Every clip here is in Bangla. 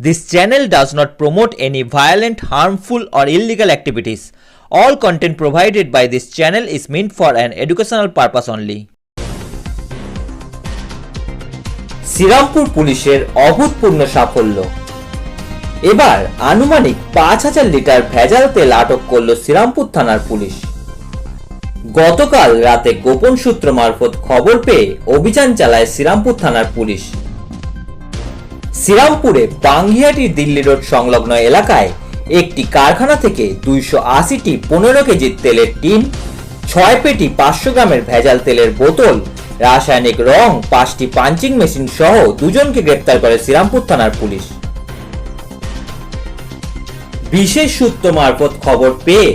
This channel does not promote any violent, harmful, or illegal activities. All content provided by this channel is meant for an educational purpose only. Serampore পুলিশের অভূতপূর্ণ সাফল্য এবার আনুমানিক পাঁচ হাজার লিটার ভেজাল তেল আটক করল শ্রীরামপুর থানার পুলিশ গতকাল রাতে গোপন সূত্র মারফত খবর পেয়ে অভিযান চালায় শ্রীরামপুর থানার পুলিশ শ্রীরামপুরে বাঙ্গিহাটির দিল্লি রোড সংলগ্ন এলাকায় একটি কারখানা থেকে দুইশো আশিটি পনেরো কেজির তেলের টিন, ছয় পেটি পাঁচশো গ্রামের ভেজাল তেলের বোতল, রাসায়নিক রং, পাঁচটি পাঞ্চিং মেশিন সহ দুজনকে গ্রেপ্তার করে শ্রীরামপুর থানার পুলিশ। বিশেষ সূত্র মারফত খবর পেয়ে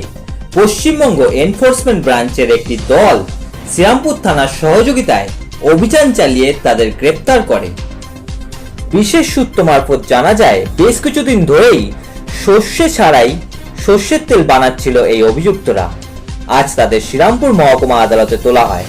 পশ্চিমবঙ্গ এনফোর্সমেন্ট ব্রাঞ্চের একটি দল শ্রীরামপুর থানার সহযোগিতায় অভিযান চালিয়ে তাদের গ্রেপ্তার করে। বিশেষ সূত্র মারফত জানা যায়, বেশ কিছুদিন ধরেই সর্ষে ছাড়াই সর্ষের তেল বানাচ্ছিল এই অভিযুক্তরা। আজ তাদের শ্রীরামপুর মহকুমা আদালতে তোলা হয়।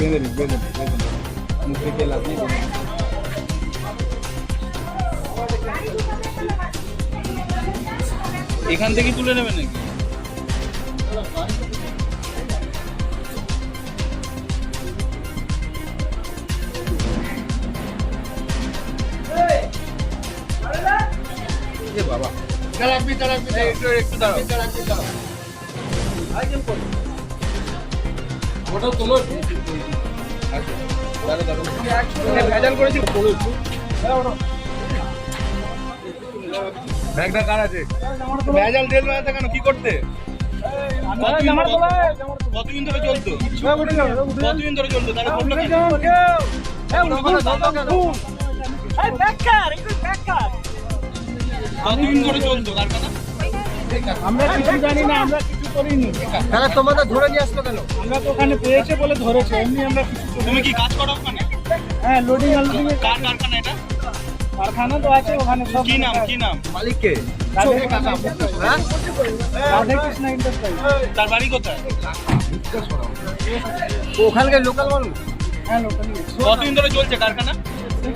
বেঁধে নিন, বেঁধে নিন, বেঁধে নিন। মুখ থেকে লাফিয়ে বেঁধে নিন। এখান থেকে তুলে নেবেন নাকি বাবা দাঁড়াবি দাঁড়াবি একটু একটু দাঁড়াও ওটা তোলো একটু। আচ্ছা, দাঁড়াও, দাঁড়াও। ভেজাল করেছি তোলো একটু। ব্যাগটা কার আছে? ভেজাল তেল বানাতে কেন? কি করতে? কতদিন ধরে চলতো? কতদিন ধরে চলতো? তাহলে করল কতদিন ধরে চলতো? কারখানা আমরা কিছু জানি না আমরা করিনি তাহলে তোমাদের ধরে নিয়ে আসতো কেন? আমরা তো ওখানে পেয়েছে বলে ধরেছে এমনি আমরা কিছু তুমি কি কাজ করো ওখানে? হ্যাঁ লোডিং আনলোডিং এর কার কারখানা এটা? কারখানা তো আছে ওখানে সব কি নাম কি নাম? মালিককে? রাধে হ্যাঁ? রাধে কৃষ্ণ ইন্টারপ্রাইজ তার বাড়ি কোথায়? ওখানকার লোকাল মানুষ? হ্যাঁ লোকালি কতদিন ধরে চলছে কারখানা?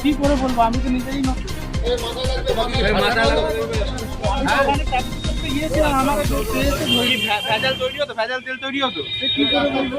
কি করে বলব আমি তো নিজেই না আমি তো ওখানে কাজ করতে গিয়েছিলাম ভেজাল তৈরি হতো? ভেজাল তেল তৈরি হতো? কি করে বলব?